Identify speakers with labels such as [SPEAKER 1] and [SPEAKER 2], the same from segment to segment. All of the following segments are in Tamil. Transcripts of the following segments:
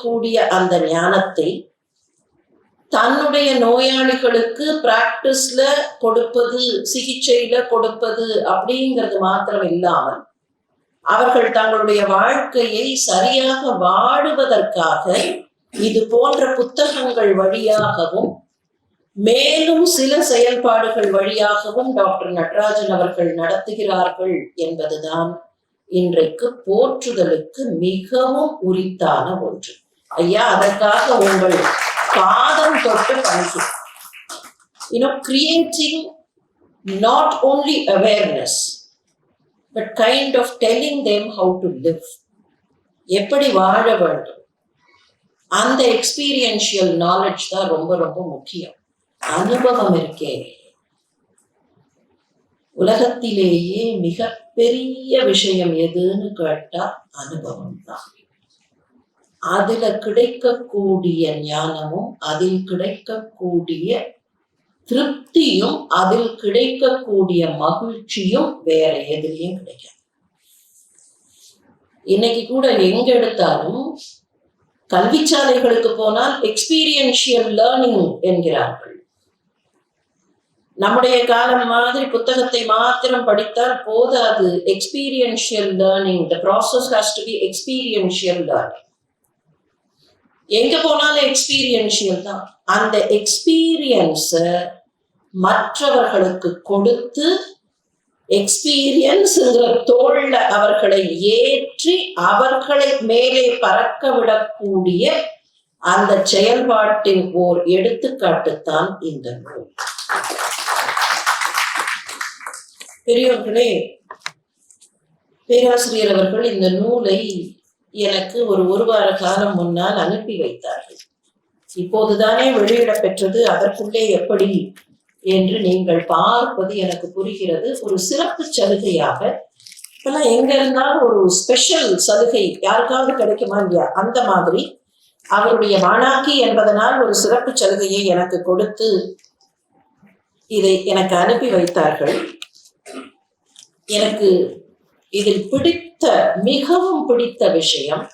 [SPEAKER 1] இருக்கக்கூடிய அந்த ஞானத்தை தன்னுடைய நோயாளிகளுக்கு பிராக்டிஸ்ல கொடுப்பது சிகிச்சையில கொடுப்பது அப்படிங்கிறது மாத்திரம் இல்லாமல் அவர்கள் தங்களுடைய வாழ்க்கையை சரியாக வாடுவதற்காக இது போன்ற புத்தகங்கள் வழியாகவும் மேலும் சில செயல்பாடுகள் வழியாகவும் டாக்டர் நடராஜன் அவர்கள் நடத்துகிறார்கள் என்பதுதான் இன்றைக்கு போற்றுதலுக்கு மிகவும் உரித்தான ஒன்று. ஐயா அதற்காக உங்கள் பாதம் தொட்டு பணிக்கு you know creating not only awareness but kind of telling them how to live எப்படி வாழ வேண்டும்? அந்த எக்ஸ்பீரியன்ஷியல் நாலேஜ் தான் ரொம்ப ரொம்ப முக்கியம். அனுபவம் இருக்கே. உலகத்திலேயே மிகப்பெரிய விஷயம் எதுன்னு கேட்டா அனுபவம் தான். அதுல கிடைக்கக்கூடிய ஞானமும் அதில் கிடைக்கக்கூடிய திருப்தியும் அதில் கிடைக்கக்கூடிய மகிழ்ச்சியும் வேற எதுலயும் கிடைக்காது. இன்னைக்கு கூட எங்க எடுத்தாலும் கல்விச்சாலைகளுக்கு போனால் எக்ஸ்பீரியன்ஷியல் லேர்னிங் என்கிறார்கள். நம்முடைய காலம் மாதிரி புத்தகத்தை மாத்திரம் படித்தால் போதாது. Experiential learning the process has to be experiential learning எங்க போனாலும் எக்ஸ்பீரியன்ஷியல் தான். அந்த எக்ஸ்பீரியன்ஸ மற்றவர்களுக்கு கொடுத்து எக்ஸ்பீரியன்ஸ்ங்கிற தோல்ல அவர்களை ஏற்றி அவர்களை மேலே பறக்க விடக்கூடிய அந்த செயல்பாட்டின் ஓர் எடுத்துக்காட்டுத்தான் இந்த நூல். பெரியவர்களே பேராசிரியர் அவர்கள் இந்த நூலை எனக்கு ஒரு ஒரு வார காலம் முன்னால் அனுப்பி வைத்தார்கள். இப்போதுதானே வெளியிட பெற்றது அதற்குள்ளே எப்படி என்று நீங்கள் பார்ப்பது எனக்கு புரிகிறது. ஒரு சிறப்பு சலுகையாக இப்பெல்லாம் எங்க இருந்தாலும் ஒரு ஸ்பெஷல் சலுகை யாருக்காவது கிடைக்குமா இல்லையா? அந்த மாதிரி அவருடைய மாணாக்கி என்பதனால் ஒரு சிறப்பு சலுகையை எனக்கு கொடுத்து இதை எனக்கு அனுப்பி வைத்தார்கள். எனக்கு இதில் பிடித்த மிகவும் பிடித்த விஷயம்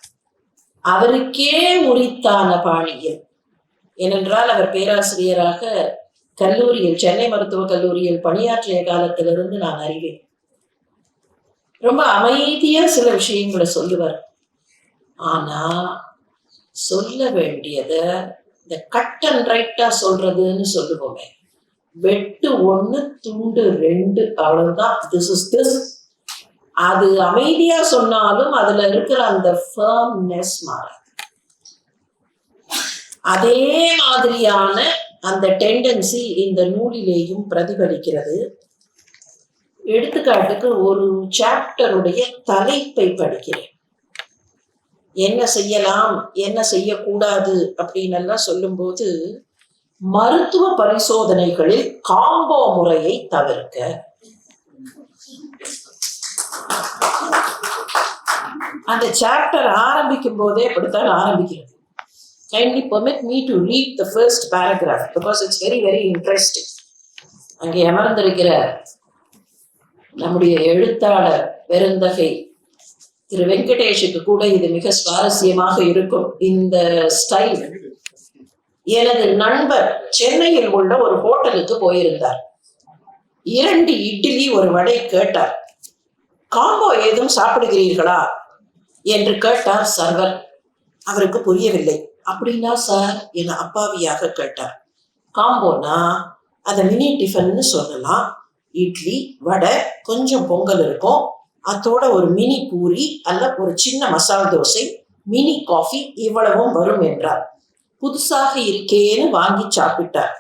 [SPEAKER 1] அவருக்கே உரித்தான பாணியில். ஏனென்றால் அவர் பேராசிரியராக கல்லூரியில் சென்னை மருத்துவக் கல்லூரியில் பணியாற்றிய காலத்திலிருந்து நான் அறிவேன். ரொம்ப அமைதியா சில விஷயங்களை சொல்லுவார். ஆனா சொல்ல வேண்டியத இந்த கட் அண்ட் ரைட்டா சொல்றதுன்னு சொல்லுவோமே. வெட்டு ஒண்ணு துண்டு ரெண்டு அவ்வளவுதான். திஸ் இஸ் திஸ் அது அமைதியா சொன்னாலும் அதுல இருக்கிற அந்த ஃபர்ம்னஸ் மாறாது. அதே மாதிரியான அந்த டெண்டன்சி இந்த நூலிலேயும் பிரதிபலிக்கிறது. எடுத்துக்காட்டுக்கு ஒரு சாப்டருடைய தலைப்பை படிக்கிறேன். என்ன செய்யலாம் என்ன செய்யக்கூடாது அப்படின்னு எல்லாம் சொல்லும்போது மருத்துவ பரிசோதனைகளில் காம்போ முறையை தவிர்க்க அந்த சாப்டர் ஆரம்பிக்கும் போதே இப்படித்தான் ஆரம்பிக்கிறது. Kindly permit me to read the first paragraph because it's very very interesting அங்கே அமர்ந்திருக்கிற நம்முடைய எழுத்தாளர் பெருந்தகை திரு வெங்கடேஷுக்கு கூட இது மிக சுவாரஸ்யமாக இருக்கும். இந்த ஸ்டைல் எனது நண்பர் சென்னையில் உள்ள ஒரு ஹோட்டலுக்கு போயிருந்தார். இரண்டு இட்லி ஒரு வடை கேட்டார். காம்போ ஏதும் சாப்பிடுகிறீர்களா? என்று கேட்டார் சர்வர் அவருக்கு புரியவில்லை. அப்படின்னா சார் என அப்பாவியாக கேட்டார். காம்போனா? அதை மினி டிஃபன்னு சொல்லலாம். இட்லி வடை கொஞ்சம் பொங்கல் இருக்கும். அதோட ஒரு மினி பூரி அல்ல ஒரு சின்ன மசால் தோசை மினி காஃபி இவ்வளவும் வரும் என்றார். புதுசாக இருக்கேன்னு வாங்கி சாப்பிட்டார்.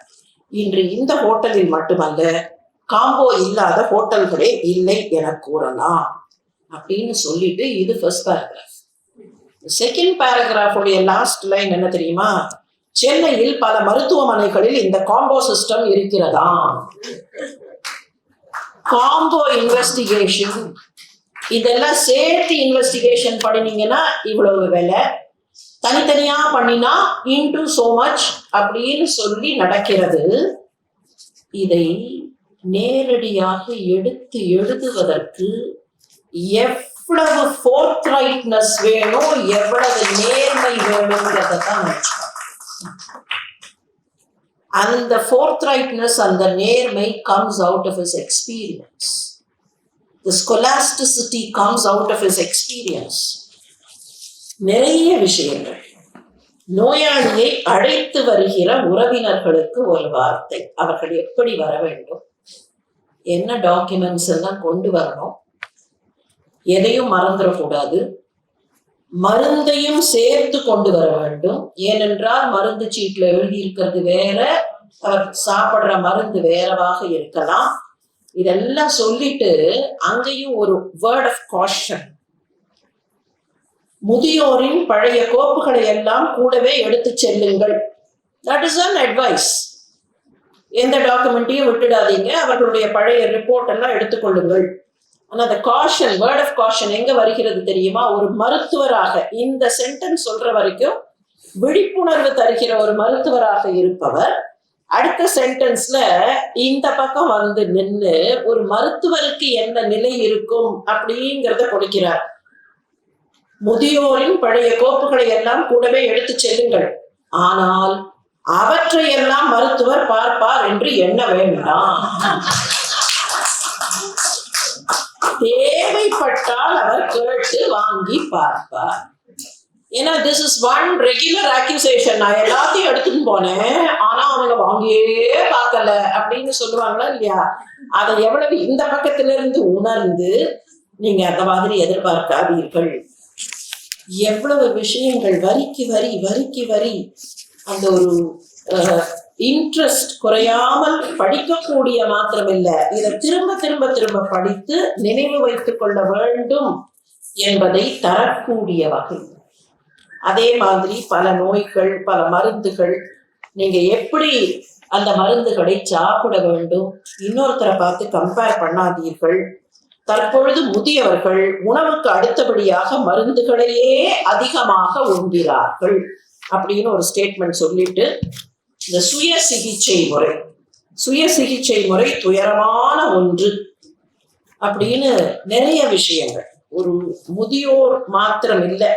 [SPEAKER 1] இன்று இந்த ஹோட்டலில் மட்டுமல்ல காம்போ இல்லாத ஹோட்டல்களே இல்லை என கூறலாம். அப்படின்னு சொல்லிட்டு இது ஃபர்ஸ்ட் பேராகிராஃப் செகண்ட் பேராகிராஃபுடைய லாஸ்ட் லைன் என்ன தெரியுமா? சென்னையில் பல மருத்துவமனைகளில் இந்த காம்போ சிஸ்டம் இருக்கிறதா? காம்போ இன்வெஸ்டிகேஷன் இதெல்லாம் சேர்த்து இன்வெஸ்டிகேஷன் பண்ணினீங்கன்னா இவ்வளவு வேலை. தனித்தனியா பண்ணினா இன்டு சோ மச் அப்படின்னு சொல்லி நடக்கிறது. இதை நேரடியாக எடுத்து எழுதுவதற்கு எவ்வளவு எவ்வளவு ஃபோர்த்ரைட்னஸ் வேணும் எவ்வளவு நேர்மை வேணுங்கிறத தான் நினைச்சோம் அந்த ஃபோர்த்ரைட்னஸ் அந்த நேர்மை comes out of is experience the scholasticity comes out of is experience நிறைய விஷயங்கள். நோயாளியை அழைத்து வருகிற உறவினர்களுக்கு ஒரு வார்த்தை. அவர்கள் எப்படி வர வேண்டும்? என்ன டாக்குமெண்ட்ஸ் எல்லாம் கொண்டு வரணும்? எதையும் மறந்துடக்கூடாது. மருந்தையும் சேர்த்து கொண்டு வர வேண்டும். ஏனென்றால் மருந்து சீட்டில் எழுதியிருக்கிறது வேற அவர் மருந்து வேறவாக இருக்கலாம். இதெல்லாம் சொல்லிட்டு அங்கேயும் ஒரு வேர்ட் ஆஃப் காஷன் முதியோரின் பழைய கோப்புகளை எல்லாம் கூடவே எடுத்து செல்லுங்கள். தட் இஸ் அன் அட்வைஸ் எந்த டாக்குமெண்ட்டையும் விட்டுடாதீங்க. அவர்களுடைய பழைய ரிப்போர்ட் எல்லாம் எடுத்துக்கொள்ளுங்கள். ஆனால் அந்த காஷன் வேர்ட் ஆஃப் காஷன் எங்க வருகிறது தெரியுமா? ஒரு மருத்துவராக இந்த சென்டென்ஸ் சொல்ற வரைக்கும் விழிப்புணர்வு தருகிற ஒரு மருத்துவராக இருப்பவர் அடுத்த சென்டென்ஸ்ல இந்த பக்கம் வந்து நின்று ஒரு மருத்துவருக்கு என்ன நிலை இருக்கும் அப்படிங்கிறத கொடுக்கிறார். முதியோரின் பழைய கோப்புகளை எல்லாம் கூடவே எடுத்து செல்லுங்கள். ஆனால் அவற்றை எல்லாம் மருத்துவர் பார்ப்பார் என்று எண்ண வேண்டாம். தேவைப்பட்டால் அவர் கேட்டு வாங்கி பார்ப்பார். ஏன்னா this is one regular accusation நான் எல்லாத்தையும் எடுத்துட்டு போனேன். ஆனா அவங்க வாங்கியே பார்க்கல அப்படின்னு சொல்லுவாங்களா இல்லையா? அதை எவ்வளவு இந்த பக்கத்துல இருந்து உணர்ந்து நீங்க அந்த மாதிரி எதிர்பார்க்காதீர்கள். எவ்வளவு விஷயங்கள் வரிக்கு வரி வரிக்கு வரி. அந்த ஒரு இன்ட்ரெஸ்ட் குறையாமல் படிக்கக்கூடிய மாத்திரமில்ல. இதை திரும்ப திரும்ப திரும்ப படித்து நினைவு வைத்துக் கொள்ள வேண்டும் என்பதை தரக்கூடிய வகை. அதே மாதிரி பல நோய்கள் பல மருந்துகள் நீங்க எப்படி அந்த மருந்துகளை சாப்பிட வேண்டும்? இன்னொருத்தரை பார்த்து கம்பேர் பண்ணாதீர்கள். தற்பொழுது முதியவர்கள் உணவுக்கு அடுத்தபடியாக மருந்துகளையே அதிகமாக உண்கிறார்கள். அப்படின்னு ஒரு ஸ்டேட்மெண்ட் சொல்லிட்டு இந்த சுய சிகிச்சை முறை. சுய சிகிச்சை முறை துயரமான ஒன்று அப்படின்னு நிறைய விஷயங்கள். ஒரு முதியோர் மாத்திரம் இல்லை.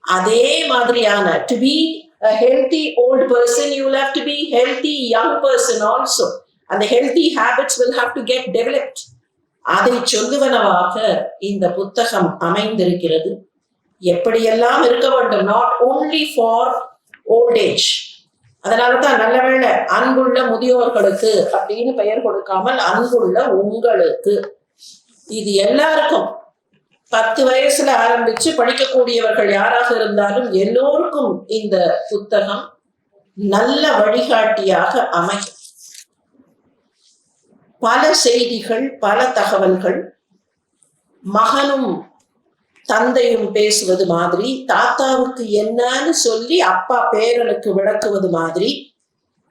[SPEAKER 1] அதே மாதிரியான to be healthy old person you have to be healthy young person also அந்த healthy habits will have to get developed அதை சொல்லுவனவாக இந்த புத்தகம் அமைந்திருக்கிறது. எப்படியெல்லாம் இருக்க வேண்டும்? Not only for old age age அதனால தான் நல்ல வேலை அன்புள்ள முதியோர்களுக்கு அப்படின்னு பெயர் கொடுக்காமல் அன்புள்ள உங்களுக்கு. இது எல்லாருக்கும். பத்து வயசுல ஆரம்பிச்சு படிக்கக்கூடியவர்கள் யாராக இருந்தாலும் எல்லோருக்கும் இந்த புத்தகம் நல்ல வழிகாட்டியாக அமையும். பல செய்திகள் பல தகவல்கள் மகனும் தந்தையும் பேசுவது மாதிரி தாத்தாவுக்கு என்னன்னு சொல்லி அப்பா பேரனுக்கு விளக்குவது மாதிரி.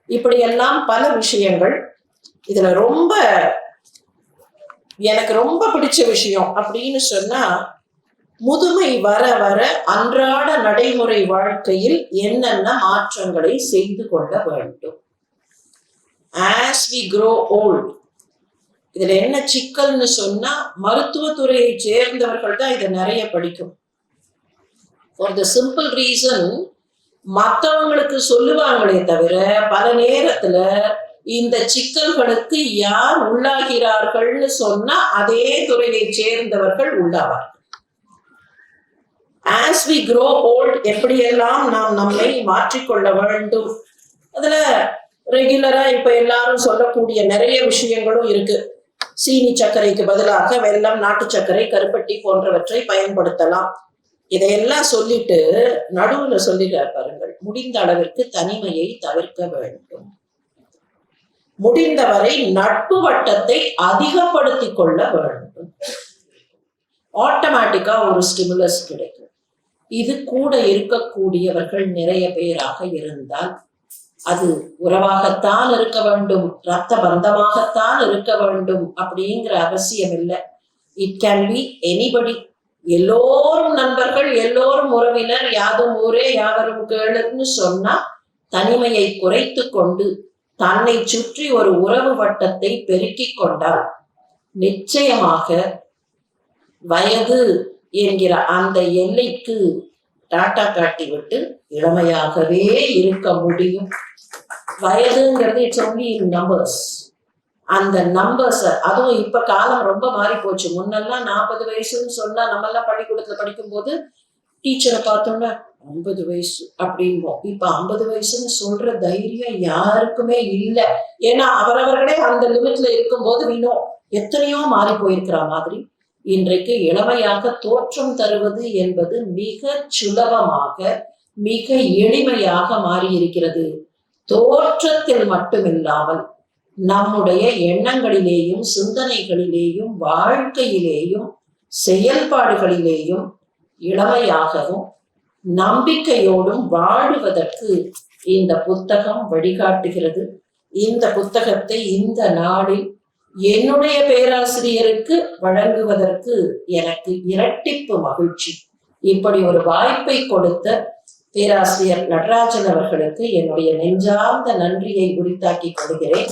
[SPEAKER 1] இப்படியெல்லாம் பல விஷயங்கள். இதுல ரொம்ப எனக்கு ரொம்ப பிடிச்ச விஷயம் அப்படின்னு சொன்னா முதுமை வர வர அன்றாட நடைமுறை வாழ்க்கையில் என்னென்ன மாற்றங்களை செய்து கொள்ள வேண்டும். ஆஸ் வி க்ரோ ஓல்ட் இதுல என்ன சிக்கல்னு சொன்னா மருத்துவத்துறையை சேர்ந்தவர்கள் தான் இதை நிறைய படிக்கும் ஃபார் த சிம்பிள் ரீசன் மற்றவங்களுக்கு சொல்லுவாங்களே தவிர பல நேரத்துல இந்த சிக்கல்களுக்கு யார் உள்ளாகிறார்கள்னு சொன்னா அதே துறையை சேர்ந்தவர்கள் உள்ளாவார்கள். ஆஸ் வி க்ரோ ஓல்ட் எப்படியெல்லாம் நாம் நம்மை மாற்றிக்கொள்ள வேண்டும்? அதுல ரெகுலரா இப்ப எல்லாரும் சொல்லக்கூடிய நிறைய விஷயங்களும் இருக்கு. சீனி சர்க்கரைக்கு பதிலாக வெல்லம் நாட்டு சர்க்கரை கருப்பட்டி போன்றவற்றை பயன்படுத்தலாம். இதையெல்லாம் சொல்லிட்டு நடுவுல சொல்லிட்டு பாருங்கள் முடிந்த அளவிற்கு தனிமையை தவிர்க்க வேண்டும். முடிந்தவரை நட்பு வட்டத்தை அதிகப்படுத்திக் கொள்ள வேண்டும். ஆட்டோமேட்டிக்கா ஒரு ஸ்டிமுலஸ் கிடைக்கும். இது கூட இருக்கக்கூடியவர்கள் நிறைய பேராக இருந்தால் அது உறவாகத்தான் இருக்க வேண்டும் ரத்த பந்தமாகத்தான் இருக்க வேண்டும் அப்படிங்கிற அவசியம் இல்லை. இட் கேன் பி எனிபடி எல்லோரும் நண்பர்கள் எல்லோரும் உறவினர் யாதும் ஊரே யாவரும் கேளுன்னு சொன்னா தனிமையை குறைத்து கொண்டு தன்னை சுற்றி ஒரு உறவு வட்டத்தை பெருக்கிக் கொண்டால் நிச்சயமாக வயது என்கிற அந்த எல்லைக்கு டாட்டா காட்டி விட்டு இளமையாகவே இருக்க முடியும். வயதுங்கிறது இட்ஸ் ஒன்லி நம்பர்ஸ் அந்த நம்பர்ஸ் அதுவும் இப்ப காலம் ரொம்ப மாறி போச்சு முன்னெல்லாம் நாற்பது வயசுன்னு சொன்னா நம்ம எல்லாம் பள்ளிக்கூடத்துல படிக்கும்போது டீச்சரை பார்த்தோம்னா ஐம்பது வயசு அப்படிம்போம் இப்ப ஐம்பது வயசுன்னு சொல்ற தைரியம் யாருக்குமே இல்லை. ஏன்னா அவரவர்களே அந்த லிமிட்ல இருக்கும்போது வினோ எத்தனையோ மாறி போயிருக்கிற மாதிரி. இன்றைக்கு இளமையாக தோற்றம் தருவது என்பது மிக சுலபமாக மிக எளிமையாக மாறியிருக்கிறது. தோற்றத்தில் மட்டுமில்லாமல் நம்முடைய எண்ணங்களிலேயும் சிந்தனைகளிலேயும் வாழ்க்கையிலேயும் செயல்பாடுகளிலேயும் இளமையாகவும் நம்பிக்கையோடும் வாழுவதற்கு இந்த புத்தகம் வழிகாட்டுகிறது. இந்த புத்தகத்தை இந்த நாளில் என்னுடைய பேராசிரியருக்கு வழங்குவதற்கு எனக்கு இரட்டிப்பு மகிழ்ச்சி. இப்படி ஒரு வாய்ப்பை கொடுத்த பேராசிரியர் நடராஜன் அவர்களுக்கு என்னுடைய நெஞ்சார்ந்த நன்றியை உரித்தாக்கி கொள்கிறேன்.